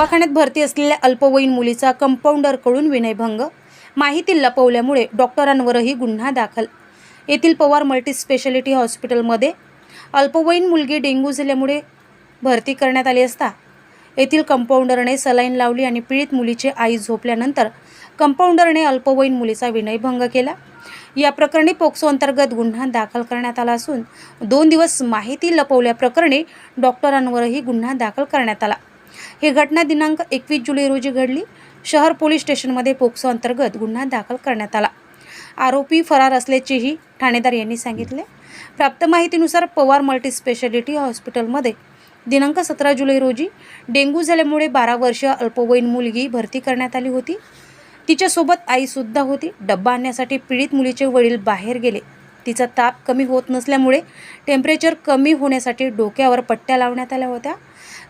दवाखान्यात भरती असलेल्या अल्पवयीन मुलीचा कंपाऊंडरकडून विनयभंग. माहिती लपवल्यामुळे डॉक्टरांवरही गुन्हा दाखल. येथील पवार मल्टीस्पेशालिटी हॉस्पिटलमध्ये अल्पवयीन मुलगी डेंग्यू झाल्यामुळे भरती करण्यात आली असता येथील कंपाऊंडरने सलाईन लावली आणि पीडित मुलीची आई झोपल्यानंतर कंपाऊंडरने अल्पवयीन मुलीचा विनयभंग केला. या प्रकरणी पोक्सो अंतर्गत गुन्हा दाखल करण्यात आला असून दोन दिवस माहिती लपवल्याप्रकरणी डॉक्टरांवरही गुन्हा दाखल करण्यात आला. ही घटना दिनांक एकवीस जुलै रोजी घडली. शहर पोलीस स्टेशनमध्ये पोक्सो अंतर्गत गुन्हा दाखल करण्यात आला. आरोपी फरार असल्याचेही ठाणेदार यांनी सांगितले. प्राप्त माहितीनुसार पवार मल्टीस्पेशालिटी हॉस्पिटलमध्ये दिनांक सतरा जुलै रोजी डेंग्यू झाल्यामुळे बारा वर्षीय अल्पवयीन मुलगी भरती करण्यात आली होती. तिच्यासोबत आईसुद्धा होती. डब्बा आणण्यासाठी पीडित मुलीचे वडील बाहेर गेले. तिचा ताप कमी होत नसल्यामुळे टेम्परेचर कमी होण्यासाठी डोक्यावर पट्ट्या लावण्यात आल्या होत्या.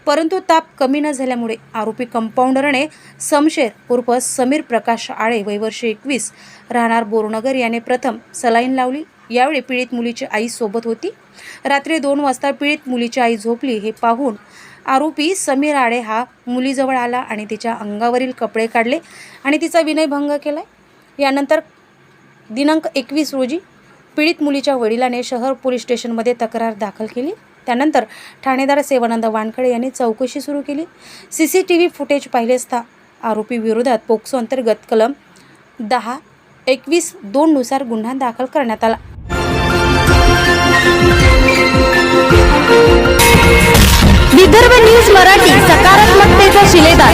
परंतु ताप कमी न झाल्यामुळे आरोपी कंपाऊंडरने समशेर उर्फ समीर प्रकाश आळे वैवर्ष एकवीस राहणार बोरनगर याने प्रथम सलाईन लावली. यावेळी पीडित मुलीची आई सोबत होती. रात्री दोन वाजता पीडित मुलीची आई झोपली हे पाहून आरोपी समीर आळे हा मुलीजवळ आला आणि तिच्या अंगावरील कपडे काढले आणि तिचा विनयभंग केला. यानंतर दिनांक एकवीस रोजी पीडित मुलीच्या वडिलाने शहर पोलीस स्टेशनमध्ये तक्रार दाखल केली. त्यानंतर ठाणेदार सेवानंद वानखडे यांनी चौकशी सुरू केली. C C T V footage पाहिले असता आरोपी विरोधात पोक्सो अंतर्गत कलम दहा एकवीस दोननुसार गुन्हा दाखल करण्यात आला. विदर्भ न्यूज मराठी सकारात्मकतेचा शिलेदार.